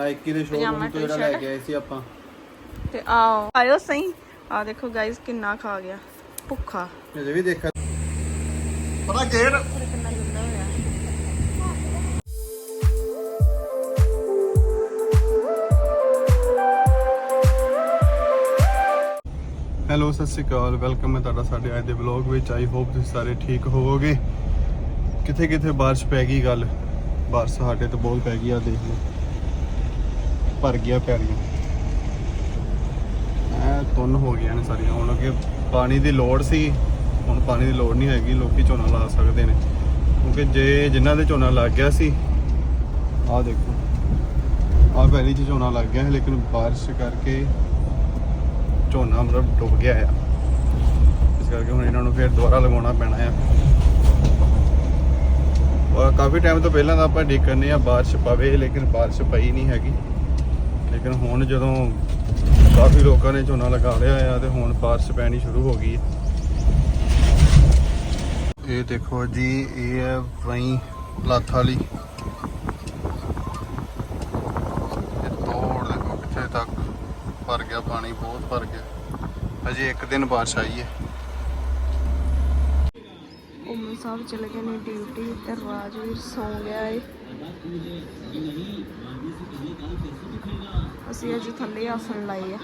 Nike ਦੇ ਪਜਾਮਾ showroom ਤੋਂ ਜਿਹੜਾ ਲੈ ਕੇ ਆਏ ਸੀ ਆਪਾਂ। ਤੇ ਆਓ। ਆਇਓ ਸਹੀ। ਆ ਦੇਖੋ ਗਾਇਸ ਕਿੰਨਾ ਖਾ ਗਿਆ। ਭੁੱਖਾ। ਅਜੇ ਵੀ ਦੇਖਿਆ। ਪਤਾ ਗੇਰ ਕਿੰਨਾ ਗੰਦਾ ਹੋਇਆ। ਹੈਲੋ ਸਤਿ ਸ਼੍ਰੀ ਅਕਾਲ। ਵੈਲਕਮ ਹੈ ਤੁਹਾਡਾ ਸਾਡੇ ਅੱਜ ਦੇ ਵਲੌਗ ਵਿੱਚ। ਆਈ ਹੋਪ ਤੁਸੀਂ ਸਾਰੇ ਠੀਕ ਹੋਵੋਗੇ। ਕਿੱਥੇ ਕਿੱਥੇ ਬਾਰਿਸ਼ ਪੈ ਗਈ ਗੱਲ? ਬਾਰਿਸ਼ ਸਾਡੇ ਤੋਂ ਬਹੁਤ ਪੈ ਗਈ ਆ ਦੇਖ ਲਓ। ਭਰ ਗਿਆ ਪੈਰੀਆਂ ਐ ਤੁੰਨ ਹੋ ਗਈਆਂ ਨੇ ਸਾਰੀਆਂ। ਹੁਣ ਅੱਗੇ ਪਾਣੀ ਦੀ ਲੋੜ ਸੀ, ਹੁਣ ਪਾਣੀ ਦੀ ਲੋੜ ਨਹੀਂ ਹੈਗੀ, ਲੋਕੀ ਝੋਨਾ ਲਾ ਸਕਦੇ ਨੇ। ਕਿਉਂਕਿ ਜੇ ਜਿਨ੍ਹਾਂ ਦੇ ਝੋਨਾ ਲੱਗ ਗਿਆ ਸੀ, ਆਹ ਦੇਖੋ। ਆਹ ਪਹਿਲੀ ਚ ਝੋਨਾ ਲੱਗ ਗਿਆ ਸੀ, ਲੇਕਿਨ ਬਾਰਿਸ਼ ਕਰਕੇ ਝੋਨਾ ਮਤਲਬ ਡੁੱਬ ਗਿਆ ਆ। ਇਸ ਕਰਕੇ ਹੁਣ ਇਹਨਾਂ ਨੂੰ ਫਿਰ ਦੁਬਾਰਾ ਲਗਾਉਣਾ ਪੈਣਾ ਆ। ਕਾਫੀ ਟਾਈਮ ਤੋਂ ਪਹਿਲਾਂ ਤਾਂ ਆਪਾਂ ਉਡੀਕ ਕਰਨੇ ਆ, ਬਾਰਿਸ਼ ਪਵੇ, ਲੇਕਿਨ ਬਾਰਿਸ਼ ਪਈ ਨਹੀਂ ਹੈਗੀ। ਲੇਕਿਨ ਹੁਣ ਜਦੋਂ ਕਾਫੀ ਲੋਕਾਂ ਨੇ ਝੋਨਾ ਲਗਾ ਲਿਆ ਆ ਤੇ ਹੁਣ ਬਾਰਿਸ਼ ਪੈਣੀ ਸ਼ੁਰੂ ਹੋ ਗਈ। ਹੈ ਇਹ ਦੇਖੋ ਜੀ, ਇਹ ਹੈ ਵਹੀਂ ਲੱਥ ਵਾਲੀ। ਇਹ ਤੋੜ ਦੇਖੋ ਕਿੱਥੇ ਤੱਕ ਭਰ ਗਿਆ, ਪਾਣੀ ਬਹੁਤ ਭਰ ਗਿਆ। ਅਜੇ ਇੱਕ ਦਿਨ ਬਾਰਿਸ਼ ਆਈ ਹੈ। ਉਮਰ ਸਾਹਿਬ ਚਲੇ ਗਏ ਨੇ ਡਿਊਟੀ ਤੇ ਰਾਜਵੀਰ ਸੌ ਗਿਆ ਏ। ਅਸੀਂ ਅੱਜ ਥੱਲੇ ਆਸਣ ਲਾਏ ਆ।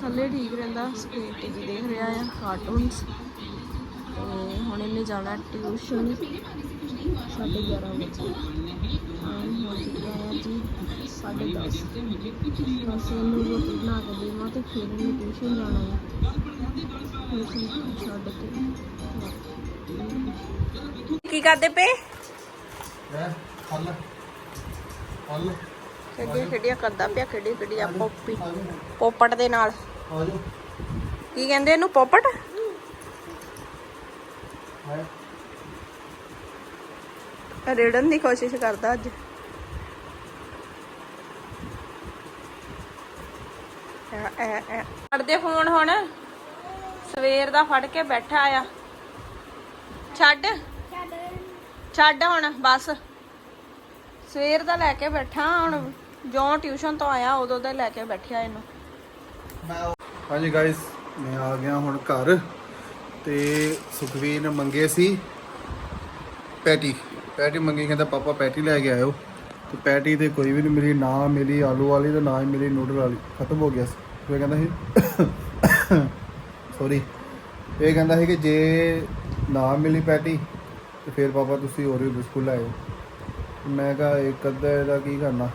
ਥੱਲੇ ਠੀਕ ਰਹਿੰਦਾ ਸਕਰੀਨ ਟੀਵੀ ਦੇਖ ਰਿਹਾ ਆ ਕਾਰਟੂਨਸ ਤੇ ਹੁਣ ਇਹਨੇ ਜਾਣਾ ਟਿਊਸ਼ਨ ਸਾਢੇ 11 ਵਜੇ। ਟਾਈਮ ਹੋ ਚੁੱਕਿਆ ਹੈ ਜੀ ਸਾਢੇ 10 ਬਸ ਇਹਨੂੰ ਰੋਟੀ ਬਣਾ ਕੇ ਦੇਵਾਂ ਤੇ ਫਿਰ ਇਹਨੇ ਟਿਊਸ਼ਨ ਜਾਣਾ ਹੈ ਟਿਊਸ਼ਨ ਛੱਡ ਕੇ। ਕੀ ਕਰਦੇ ਪਏ? ਹੈ ਹੱਲ ਹੱਲ ਖੇਡੀਆਂ ਖੇਡੀਆਂ ਕਰਦਾ ਪਿਆ ਖੇਡੀ ਖੇਡੀਆਂ ਪੋਪੀ ਪੋਪਟ ਦੇ ਨਾਲ। ਕੀ ਕਹਿੰਦੇ ਇਹਨੂੰ ਪੋਪਟ? ਰੇੜਨ ਦੀ ਕੋਸ਼ਿਸ਼ ਕਰਦਾ ਅੱਜ। ਫੜਦੇ ਫੋਨ ਹੁਣ। ਸਵੇਰ ਦਾ ਫੜ ਕੇ ਬੈਠਾ ਆ। ਛੱਡ। ਛੱਡ ਹੁਣ ਬਸ। ਸਵੇਰ ਦਾ ਲੈ ਕੇ ਬੈਠਾ ਹੁਣ। ਜੋ ਟਿਊਸ਼ਨ ਤੋਂ ਆਇਆ, ਉਦੋਂ ਦਾ ਲੈ ਕੇ ਬੈਠਿਆ ਇਹਨੂੰ। ਹਾਂਜੀ ਗਾਇਸ ਮੈਂ ਆ ਗਿਆ ਹੁਣ ਘਰ ਤੇ ਸੁਖਵੀਰ ਨੇ ਮੰਗੇ ਸੀ ਪੈਟੀ। ਪੈਟੀ ਮੰਗੀ, ਕਹਿੰਦਾ ਪਾਪਾ ਪੈਟੀ ਲੈ ਕੇ ਆਇਓ। ਤੇ ਪੈਟੀ ਤੇ ਕੋਈ ਵੀ ਨਹੀਂ ਮਿਲੀ, ਨਾ ਮਿਲੀ ਆਲੂ ਵਾਲੀ ਤੇ ਨਾ ਹੀ ਮਿਲੀ ਨੂਡਲ ਵਾਲੀ। ਖਤਮ ਹੋ ਗਿਆ ਸੀ। ਫਿਰ ਕਹਿੰਦਾ ਸੀ ਸੌਰੀ ਇਹ ਕਹਿੰਦਾ ਸੀ ਕਿ ਜੇ ਨਾ ਮਿਲੀ ਪੈਟੀ, ਤੇ ਫਿਰ ਪਾਪਾ ਤੁਸੀਂ ਹੋਰ ਵੀ ਬਿਸਕੁਟ ਲੈ ਮੈਂ ਕਿਹਾ ਇੱਕ ਅੱਧਾ ਇਹਦਾ ਕੀ ਕਰਨਾ?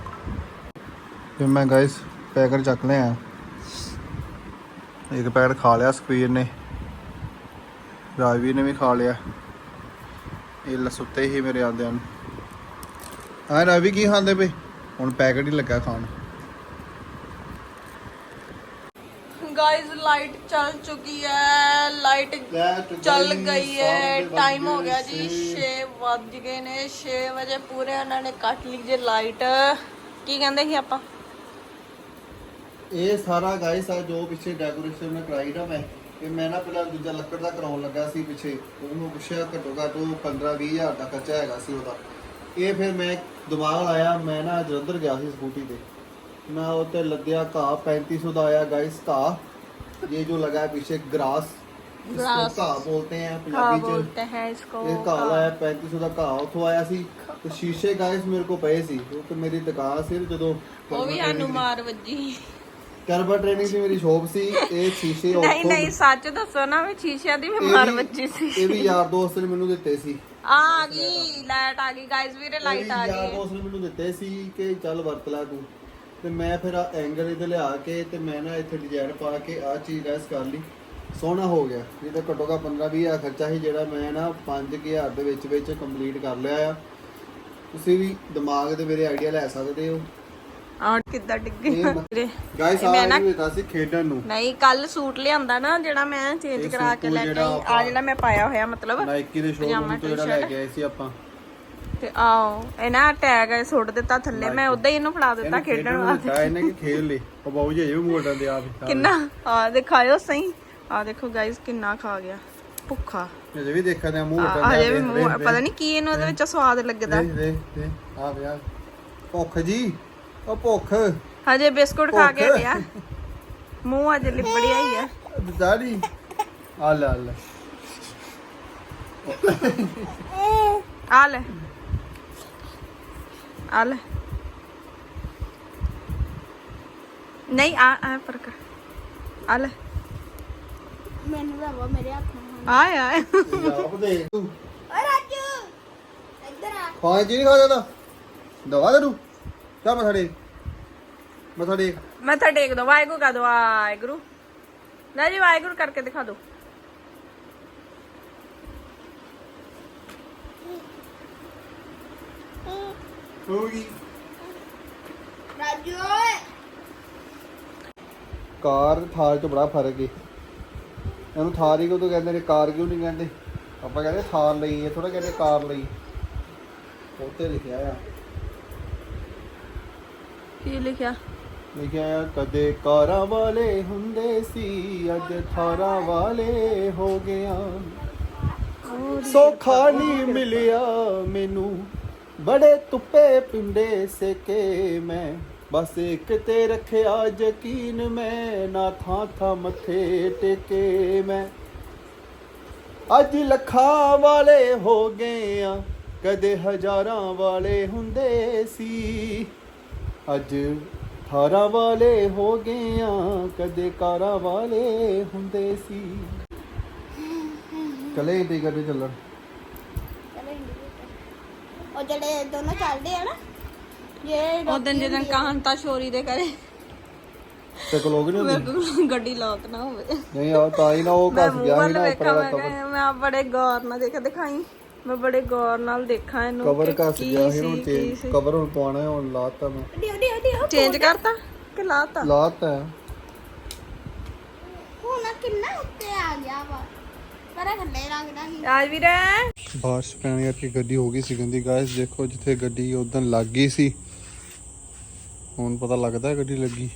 ਤੇ ਮੈਂ ਗਾਇਸ ਪੈਕਟ ਚੱਕ ਲਿਆ। ਇੱਕ ਪੈਕਟ ਖਾ ਲਿਆ ਸਕਵੀਰ ਨੇ। ਰਾਜਵੀਰ ਨੇ ਵੀ ਖਾ ਲਿਆ। ਇਹ ਲਸੁੱਤੇ ਹੀ ਮੇਰੇ ਆਂਦਿਆਂ ਨੂੰ। ਹਾਂ ਰਾਵੀ ਕੀ ਖਾਂਦੇ ਪਏ? ਹੁਣ ਪੈਕਟ ਹੀ ਲੱਗਾ ਖਾਣ। ਗਾਇਸ ਲਾਈਟ ਚੱਲ ਚੁੱਕੀ ਹੈ। ਲਾਈਟ ਚੱਲ ਗਈ ਹੈ। ਟਾਈਮ ਹੋ ਗਿਆ ਜੀ। 6 ਵੱਜ ਗਏ ਨੇ। 6 ਵਜੇ ਪੂਰੇ ਉਹਨਾਂ ਨੇ ਕੱਟ ਲਈ ਜੇ ਲਾਈਟ ਕੀ ਕਹਿੰਦੇ ਸੀ ਆਪਾਂ? ਇਹ ਸਾਰਾ ਗਾਇਸ ਆ ਜੋ ਪਿੱਛੇ ਡੈਕੋਰੇਸ਼ਨ ਮੈਂ ਕਰਾਈ ਨਾ ਮੈਂ ਇਹ ਮੈਂ ਨਾ ਪਹਿਲਾਂ ਦੂਜਾ ਲੱਕੜ ਦਾ ਕਰਾਉਣ ਲੱਗਾ ਸੀ ਪਿੱਛੇ ਉਹਨੂੰ ਪੁੱਛਿਆ ਘੱਟੋ ਘੱਟ ਉਹ 15 20 ਹਜ਼ਾਰ ਦਾ ਖਰਚਾ ਹੈਗਾ ਸੀ ਉਹਦਾ ਇਹ ਫਿਰ ਮੈਂ ਦਿਮਾਗ ਲਾਇਆ ਮੈਂ ਨਾ ਜਲੰਧਰ ਗਿਆ ਸੀ ਸਕੂਟੀ ਤੇ ਮੈਂ ਉਹ ਤੇ ਲੱਦਿਆ ਘਾਹ 3500 ਦਾ ਆਇਆ ਗਾਇਸ ਘਾਹ ਇਹ ਜੋ ਲਗਾ ਹੈ ਪਿੱਛੇ ਗ੍ਰਾਸ Grass. इसको घाह बोलते हैं क्या पंजाबी च बोलते हैं इसको ਇਹ ਘਾਹ ਲਾਇਆ 3500 ਦਾ ਘਾਹ ਉੱਥੋਂ ਆਇਆ ਸੀ ਤੇ ਸ਼ੀਸ਼ੇ ਗਾਇਸ ਮੇਰੇ ਕੋਲ ਪਏ ਸੀ ਉਹ ਤੇ ਮੇਰੀ ਦੁਕਾਨ ਸੀ ਜਦੋਂ ਉਹ ਵੀ ਸਾਨੂੰ ਮਾਰ ਵੱਜੀ ਕਰਬਾ ਟ੍ਰੇਨਿੰਗ ਸੀ ਮੇਰੀ ਸ਼ੋਪ ਸੀ ਇਹ ਸ਼ੀਸ਼ੇ ਨਹੀਂ ਉੱਥੋਂ ਨਹੀਂ ਸੱਚ ਦੱਸੋ ਨਾ ਵੀ ਸ਼ੀਸ਼ਿਆਂ ਦੀ ਇਹ ਮਾਰ ਵੀ- ਵੱਜੀ ਸੀ। ਇਹ ਵੀ ਯਾਰ ਦੋਸਤ ਨੇ ਮੈਨੂੰ ਦਿੱਤੇ ਸੀ। ਆ ਗਈ ਲਾਈਟ ਆ ਗਈ ਗਾਇਸ ਵੀਰੇ ਇਹ ਲਾਈਟ ਆ ਯਾਰ ਗਈ। ਦੋਸਤ ਨੇ ਮੈਨੂੰ ਦਿੱਤੇ ਸੀ ਕਿ ਚੱਲ ਵਰਤ ਲੈ ਤੂੰ। ਤੇ ਮੈਂ ਫਿਰ ਐਂਗਲ ਇਹਦੇ ਲਿਆ ਕੇ ਤੇ ਮੈਂ ਨਾ ਇੱਥੇ ਡਿਜ਼ਾਈਨ ਪਾ ਕੇ ਆ ਚੀਜ਼ ਗੈਸ ਕਰ ਲਈ। ਸੋਹਣਾ ਹੋ ਗਿਆ। ਨਹੀਂ ਤਾਂ ਘੱਟੋ ਘੱਟ 15 20 ਹਜ਼ਾਰ ਖਰਚਾ ਸੀ ਜਿਹੜਾ ਮੈਂ ਨਾ 5000 ਦੇ ਵਿੱਚ ਵਿੱਚ ਕੰਪਲੀਟ ਕਰ ਲਿਆ ਆ। ਤੁਸੀਂ ਵੀ ਦਿਮਾਗ ਦੇ ਮੇਰੇ ਆਈਡੀਆ ਲੈ ਸਕਦੇ ਹੋ। ਆ ਕਿੱਦਾਂ ਡਿੱਗੀ ਇਹ ਮ- ਵੀਰੇ। ਗਾਇਸ ਆ ਮੈਂ ਨਾ- ਇਹ ਦਿੱਤਾ ਸੀ ਖੇਡਣ ਨੂੰ। ਨਹੀਂ ਕੱਲ ਸੂਟ ਲਿਆਂਦਾ ਨਾ ਜਿਹੜਾ ਮੈਂ ਚੇਂਜ ਇਹ ਕਰਾ ਸੂਟ ਕੇ ਲੈ ਕੇ ਜਿਹੜਾ ਆਈ ਆ ਆਪਾਂ- ਜਿਹੜਾ ਮੈਂ ਪਾਇਆ ਹੋਇਆ ਮਤਲਬ ਨਾਈਕੀ ਦੇ ਪਜਾਮਾ ਸ਼ੋਰੂਮ ਤੋਂ ਜਿਹੜਾ ਲੈ ਟੀ-ਸ਼ਰਟ। ਕੇ ਆਏ ਸੀ ਆਪਾਂ। ਤੇ ਆਓ ਇਹ ਨਾ ਟੈਗ ਸੁੱਟ ਦਿੱਤਾ ਥੱਲੇ ਮੈਂ ਉਦਾਂ ਹੀ ਇਹਨੂੰ ਫੜਾ ਦਿੱਤਾ ਇਹਨੂੰ ਖੇਡਣ ਨੂੰ ਵਾਸਤੇ। ਦਿੱਤਾ ਇਹਨੇ ਕਿ ਖੇਡ ਲਈ। ਉਹ ਬਾਊ ਜੀ ਇਹ ਵੀ ਮੋਟਰ ਦੇ ਆਪ ਕਿੰਨਾ? ਆ ਦਿਖਾਇਓ ਸਹੀ। ਆ ਦੇਖੋ ਗਾਇਸ ਕਿੰਨਾ ਖਾ ਗਿਆ। ਭੁੱਖਾ। ਵੀ ਮੂੰਹ ਪਤਾ ਨਹੀਂ ਕੀ ਇਹਨੂੰ ਉਹਦੇ ਵਿੱਚ ਸਵਾਦ ਲੱਗਦਾ। ਦੇਖ ਦੇਖ ਦੇਖ ਆ ਵਿਆਹ ਭੁੱਖ ਜੀ। ਉਹ ਭੁੱਖ। ਹਜੇ ਬਿਸਕੁਟ ਖਾ ਕੇ ਭੁੱਖ। ਗਿਆ। ਮੂੰਹ ਅੱਜ ਲਿਪੜਿਆ ਹੀ ਆ। ਦਾੜੀ। ਆ ਲੈ ਆ ਲੈ। ਆ ਲੈ। ਆ ਲੈ। ਨਹੀਂ ਆ ਆ ਫ਼ਰਕ ਆ ਲੈ। ਮੈਨੂੰ ਲਵਾ ਮੇਰੇ ਹੱਥ। ਨਾਲ ਆ ਆ ਆਪ ਦੇ। ਤੂੰ ਓ ਰਾਜੂ ਇੱਧਰ ਆ। ਖਾਣ ਜੀ ਨਹੀਂ ਖਾ ਜਾਂਦਾ ਦਵਾ ਦੇ ਤੂੰ। ਚਾ ਮਥਾ ਟੇਕ। ਮਥਾ ਟੇਕ। ਮੱਥਾ ਟੇਕ ਦੋ ਵਾਹਿਗੁਰੂ ਕਾ ਦੋ ਵਾਹਿਗੁਰੂ। ਲੈ ਜੀ ਵਾਹਿਗੁਰੂ ਕਰਕੇ ਦਿਖਾ ਦੋ। ਹੋ ਗਈ। ਰਾਜੂ ਓਏ। ਕਾਰ ਤੇ ਥਾਰ ਚ ਬੜਾ ਫ਼ਰਕ ਏ। ਇਹਨੂੰ ਥਾਰ ਹੀ ਕਿਉਂ ਤੋਂ ਕਹਿੰਦੇ ਨੇ ਕਾਰ ਕਿਉਂ ਨਹੀਂ ਕਹਿੰਦੇ? ਆਪਾਂ ਕਹਿੰਦੇ ਥਾਰ ਲਈ ਥੋੜਾ ਕਹਿੰਦੇ ਕਾਰ ਲਈ। ਉੱਤੇ ਲਿਖਿਆ ਆ। ਕੀ ਲਿਖਿਆ? ਲਿਖਿਆ ਆ, ਕਦੇ ਕਾਰਾਂ ਵਾਲੇ ਹੁੰਦੇ ਸੀ, ਅੱਜ ਥਾਰਾਂ ਵਾਲੇ ਹੋ ਗਿਆ। ਸੋਖਾ ਨਹੀਂ ਮਿਲਿਆ ਮੈਨੂੰ, ਬੜੇ ਤੁੱਪੇ ਪਿੰਡੇ ਸੇਕੇ ਮੈਂ। ਬਸ ਇੱਕ ਤੇ ਰੱਖਿਆ ਯਕੀਨ ਮੈਂ, ਨਾ ਥਾਂ ਥਾਂ ਮੱਥੇ ਟੇਕੇ ਮੈਂ। ਅੱਜ ਲੱਖਾਂ ਵਾਲੇ ਹੋ ਗਏ ਆ, ਕਦੇ ਹਜ਼ਾਰਾਂ ਵਾਲੇ ਹੁੰਦੇ ਸੀ। ਅੱਜ ਥਾਰਾਂ ਵਾਲੇ ਹੋ ਗਏ ਆ ਕਦੇ ਕਾਰਾਂ ਵਾਲੇ ਹੁੰਦੇ ਸੀ। ਚਲੇ ਤੇ ਕਰਦੇ ਚੱਲਣ। ਚਲੋ ਇੰਡੀਕੇਟਰ ਉਹ ਜਿਹੜੇ ਦੋਨੋਂ ਚੱਲਦੇ ਆ ਨਾ ਜੇ ਉਹ ਦਿਨ ਜਦੋਂ ਕਾਂਤਾ ਸ਼ੋਰੀ ਦੇ ਕਰੇ ਤੇ ਕਲੋਗ ਨਹੀਂ ਮੇਰੇ ਹੁੰਦੀ? ਕੋਲ ਗੱਡੀ ਲੋਕ ਨਾ ਹੋਵੇ। ਨਹੀਂ ਆ ਤਾਂ ਹੀ ਨਾ ਉਹ ਮੈਂ ਘਸ ਮੂੰਹ ਗਿਆ ਸੀ ਵੱਲ ਨਾ ਵੇਖਾਂ ਉੱਪਰ ਮੈਂ ਕਵਰ ਕਿਹਾ, ਮੈਂ ਬੜੇ ਗੌਰ ਨਾਲ ਦੇਖ ਦਿਖਾਈ। ਮੈਂ ਬੜੇ ਗੌਰ ਨਾਲ ਦੇਖਾਂ ਇਹਨੂੰ ਕਵਰ ਘਸ ਗਿਆ ਸੀ ਕੀ ਚੇਂਜ। ਕਵਰ ਹੁਣ ਪਾਉਣਾ ਹੈ ਹੁਣ ਲਾਤਾ ਮੈਂ। ਡੀਓ ਡੀਓ ਡੀਓ ਚੇਂਜ ਕਰਤਾ ਕਿ ਲਾਤਾ? ਲਾਤਾ ਹੈ। ਹੁਣ ਆਹ ਕਿੰਨਾ ਉੱਤੇ ਆ ਗਿਆ ਵਾ। ਪਰ ਇਹ ਥੱਲੇ ਲੱਗਦਾ ਸੀ ਰਾਜ ਵੀਰੇ ਬਾਰਿਸ਼ ਪੈਣ ਕਰਕੇ ਗੱਡੀ ਹੋ ਗਈ ਸੀ ਗੰਦੀ। ਗਾਇਸ ਦੇਖੋ ਜਿੱਥੇ ਗੱਡੀ ਉਦੋਂ ਲੱਗ ਗਈ ਸੀ। ਹੁਣ ਪਤਾ ਲੱਗਦਾ ਗੱਡੀ ਲੱਗੀ।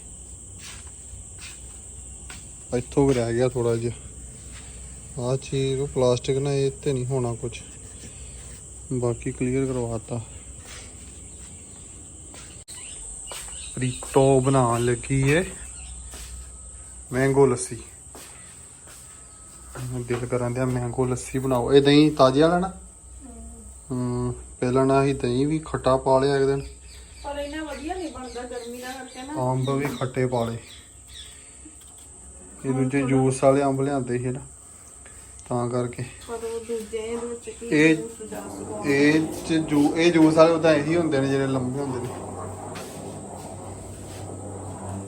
ਇੱਥੋਂ ਵੀ ਰਹਿ ਗਿਆ ਥੋੜਾ ਜਿਹਾ। ਆਹ ਚੀਜ਼ ਉਹ ਪਲਾਸਟਿਕ ਨਾ ਇਹ ਤੇ ਨਹੀਂ ਹੋਣਾ ਕੁਝ ਬਾਕੀ ਕਲੀਅਰ ਕਰਵਾਤਾ। ਪ੍ਰੀਤੋ ਬਣਾਉਣ ਲੱਗੀ ਏ ਮੈਂਗੋ ਲੱਸੀ। ਦਿਲ ਕਰਨ ਦਿਆ ਮੈਂਗੋ ਲੱਸੀ ਬਣਾਓ। ਇਹ ਦਹੀਂ ਤਾਜ਼ੇ ਵਾਲਾ ਨਾ? ਹੂੰ ਪਹਿਲਾਂ ਨਾ ਹੀ ਦਹੀਂ ਵੀ ਖੱਟਾ ਪਾ ਲਿਆ ਇੱਕ ਦਿਨ। ਪਰ ਇਹਨਾਂ ਵਧੀਆ ਨਹੀਂ ਬਣਦਾ ਗਰਮੀ ਦਾ ਕਰਕੇ ਨਾ। ਅੰਬ ਵੀ ਖੱਟੇ ਪਾ ਲਏ। ਇਹ ਦੂਜੇ ਜੂਸ ਵਾਲੇ ਅੰਬ ਲਿਆਂਦੇ ਸੀ ਨਾ। ਤਾਂ ਕਰਕੇ। ਪਰ ਉਹ ਦੂਜੇ ਇਹਦੇ ਵਿੱਚ ਕੀ ਇਹ ਸੁਝਾ ਸੁਝਾ ਇਹ ਚ ਜੂ ਇਹ ਜੂਸ ਵਾਲੇ ਉਦਾਂ ਇਹੀ ਹੁੰਦੇ ਨੇ ਜਿਹੜੇ ਲੰਬੇ ਹੁੰਦੇ ਨੇ।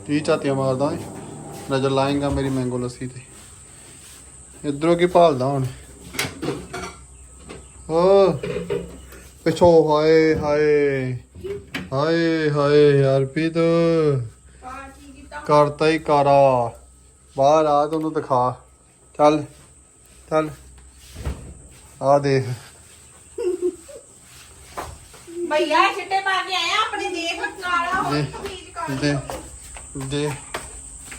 ਤੀ ਚਾਤੀਆਂ ਮਾਰਦਾ ਏ ਨਜ਼ਰ ਲਾਏਗਾ ਮੇਰੀ ਮੈਂਗੋ ਲੱਸੀ ਤੇ। ਇਧਰੋਂ ਕੀ ਭਾਲਦਾ ਹੁਣ? ਓ ਪਿਛੋ ਹਾਏ ਹਾਏ ਹਾਏ ਹਾਏ ਯਾਰ ਪੀਤ ਕਰਤਾ ਹੀ ਕਾਰਾ। ਬਾਹਰ ਆ ਤੈਨੂੰ ਦਿਖਾ। ਚੱਲ। ਚੱਲ ਆ ਦੇਖ। ਭਈਆ ਛਿੱਟੇ ਪਾ ਕੇ ਆਇਆ ਆਪਣੇ ਦੇਖ ਨਾਲ। ਦੇ ਦੇ ਦੇ।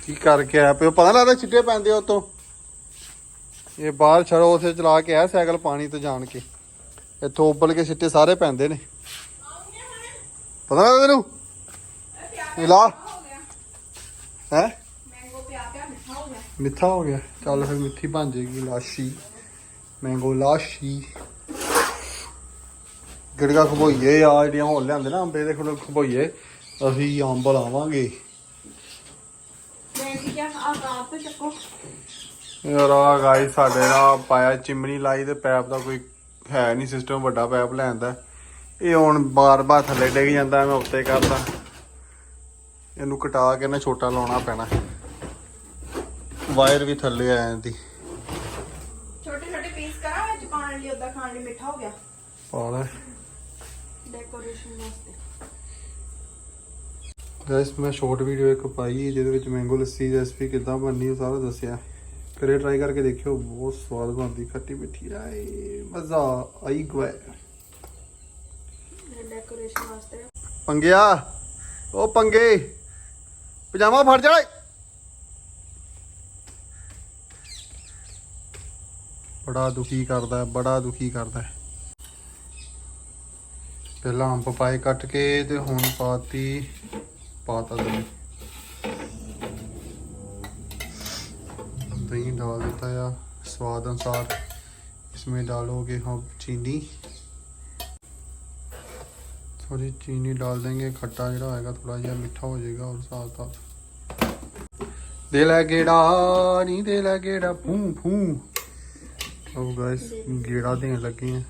ਕੀ ਕਰਕੇ ਆਇਆ ਪਿਓ? ਪਤਾ ਲੱਗਦਾ ਚਿੱਟੇ ਪੈਂਦੇ ਉਤੋਂ। ਇਹ ਬਾਹਰ ਛੜੋ ਉਥੇ ਚਲਾ ਕੇ ਆਇਆ ਸਾਈਕਲ ਪਾਣੀ ਤੇ ਜਾਣ ਕੇ। ਇੱਥੋਂ ਉੱਬਲ ਕੇ ਸਿੱਟੇ ਸਾਰੇ ਪੈਂਦੇ ਨੇ। ਪਤਾ ਲੱਗਦਾ ਤੈਨੂੰ? ਇਹ ਲਾ। ਹੈ? ਮਿੱਠਾ ਹੋ ਗਿਆ। ਚੱਲ ਫਿਰ ਮਿੱਠੀ ਬਣ ਜਾਏਗੀ ਲਾਸ਼ੀ ਮੈਂਗੋ ਲਾਸ਼ੀ। ਗੜਗਾ ਖਬੋਈਏ ਆ ਜਿਹੜੀਆਂ ਹੋਰ ਲਿਆਂਦੇ ਨਾ ਅੰਬੇ ਦੇ ਖੜੋ ਖਬੋਈਏ ਅਸੀਂ ਅੰਬ ਲਾਵਾਂਗੇ। ਯਾਰ ਆ ਗਾਈ ਸਾਡੇ ਨਾਲ ਪਾਇਆ ਚਿਮਨੀ ਲਾਈ ਤੇ ਪੈਪ ਦਾ ਕੋਈ ਹੈ ਨਹੀਂ ਸਿਸਟਮ ਵੱਡਾ ਪੈਪ ਲੈਣ ਦਾ ਇਹ ਹੁਣ ਬਾਰ-ਬਾਰ ਥੱਲੇ ਡਿੱਗ ਜਾਂਦਾ ਮੈਂ ਉੱਤੇ ਕਰਦਾ। ਇਹਨੂੰ ਕਟਾ ਕੇ ਨਾ ਛੋਟਾ ਲਾਉਣਾ ਪੈਣਾ। ਵਾਇਰ ਵੀ ਥੱਲੇ ਆ ਜਾਂਦੀ। ਛੋਟੇ ਛੋਟੇ ਪੀਸ ਕਰਾਂ ਵਿੱਚ ਪਾਣ ਲਈ ਉਦਾਂ ਖਾਣ ਲਈ ਮਿੱਠਾ ਹੋ ਗਿਆ। ਪਾ ਲੈ ਡੈਕੋਰੇਸ਼ਨ ਵਾਸਤੇ। ਗਾਇਸ ਮੈਂ ਸ਼ਾਰਟ ਵੀਡੀਓ ਇੱਕ ਪਾਈ ਜਿਹਦੇ ਵਿੱਚ ਮੈਂਗੋ ਲੱਸੀ ਦੀ ਰੈਸਪੀ ਕਿੱਦਾਂ ਬਣਨੀ ਉਹ ਸਾਰਾ ਦੱਸਿਆ। ਕਰੇ ਟਰਾਈ ਕਰਕੇ ਦੇਖਿਓ ਬਹੁਤ ਸਵਾਦ ਬਣਦੀ ਖੱਟੀ ਮਿੱਠੀ ਆਏ ਮਜ਼ਾ ਆਈ ਗਵਾ ਡੈਕੋਰੇਸ਼ਨ ਵਾਸਤੇ। ਪੰਗਿਆ ਉਹ ਪੰਗੇ ਪਜਾਮਾ ਫੜ ਜਾ ਬੜਾ ਦੁਖੀ ਕਰਦਾ ਹੈ, ਬੜਾ ਦੁਖੀ ਕਰਦਾ ਹੈ। ਪਹਿਲਾਂ ਅੰਬ ਪਾਏ ਕੱਟ ਕੇ ਤੇ ਹੁਣ ਪਾਤੀ पाता दही दही डाल देता है स्वाद अनुसार इसमें डालोगे हम चीनी थोड़ी चीनी डाल देंगे खट्टा जरा होएगा थोड़ा जिहा मीठा हो जाएगा और साथ साथ दे लै गेड़ा नी दे लै गेड़ा फू फू ਉਹ ਗਾਇਸ ਗੇੜਾ ਦੇਣ ਲੱਗੇ ਆ।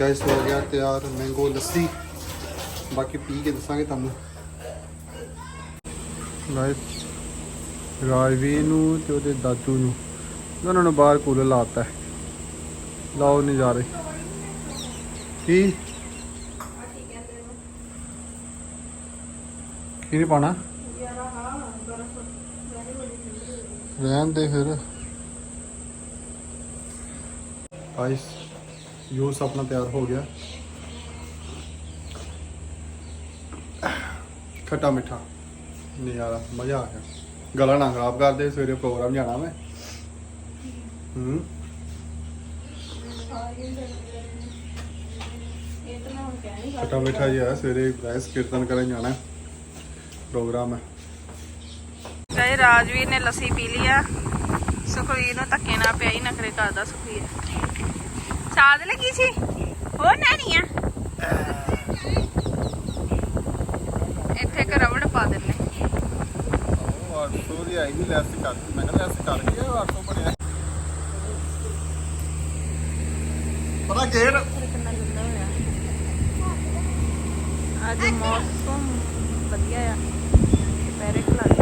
ਗਾਇਸ ਹੋ ਗਿਆ ਤਿਆਰ ਮੈਂਗੋ ਲੱਸੀ। ਬਾਕੀ ਪੀ ਕੇ ਦੱਸਾਂਗੇ ਤੁਹਾਨੂੰ। ਗਾਇਸ ਰਾਜਵੀ ਨੂੰ ਤੇ ਉਹਦੇ ਦਾਦੂ ਨੂੰ। ਉਹਨਾਂ ਨੂੰ ਬਾਹਰ ਕੂਲਰ ਲਾਤਾ ਜਾ ਰਹੇ। ਕੀ? ਕੀ ਪਾਣਾ ਰਹਿਣ ਦੇ ਫਿਰ। ਗਾਇਸ ਜੂਸ ਆਪਣਾ ਤਿਆਰ ਹੋ ਗਿਆ। ਖੱਟਾ ਮਿੱਠਾ। ਨਜ਼ਾਰਾ, ਮਜ਼ਾ ਆ ਗਿਆ। ਗਲਾ ਨਾ ਖਰਾਬ ਕਰਦੇ ਸਵੇਰੇ ਪ੍ਰੋਗਰਾਮ ਜਾਣਾ ਮੈਂ। ਹੂੰ। ਖੱਟਾ ਮਿੱਠਾ ਜੀ ਹੈ ਸਵੇਰੇ ਗਾਇਸ ਕੀਰਤਨ ਕਰਨ ਜਾਣਾ। ਪ੍ਰੋਗਰਾਮ ਹੈ। ਗਏ ਰਾਜਵੀਰ ਨੇ ਲੱਸੀ ਪੀ ਲਿਆ ਸੁਖਵੀਰ ਨੂੰ ਧੱਕੇ ਨਾਲ ਪਿਆ ਹੀ ਨਖਰੇ ਕਰਦਾ ਸੁਖਵੀਰ। ਸਾਦ ਲੱਗੀ ਸੀ? ਹੋਰ ਨਾਨੀ ਆ? ਇੱਥੇ ਇੱਕ ਰਬੜ ਪਾ ਦਿੰਨੇ ਉਹ 800 ਦੀ ਆਈ ਨਹੀਂ ਲੈਸ ਕਰ ਮੈਂ ਕਿਹਾ ਲੈਸ ਕਰ ਗਈ 800 ਬਣਿਆ ਪਤਾ ਗੇੜ ਕਿੰਨਾ ਗੰਦਾ ਹੋਇਆ ਅੱਜ ਮੌਸਮ ਵਧੀਆ ਆ। ਦੁਪਹਿਰੇ ਖਲਾਈ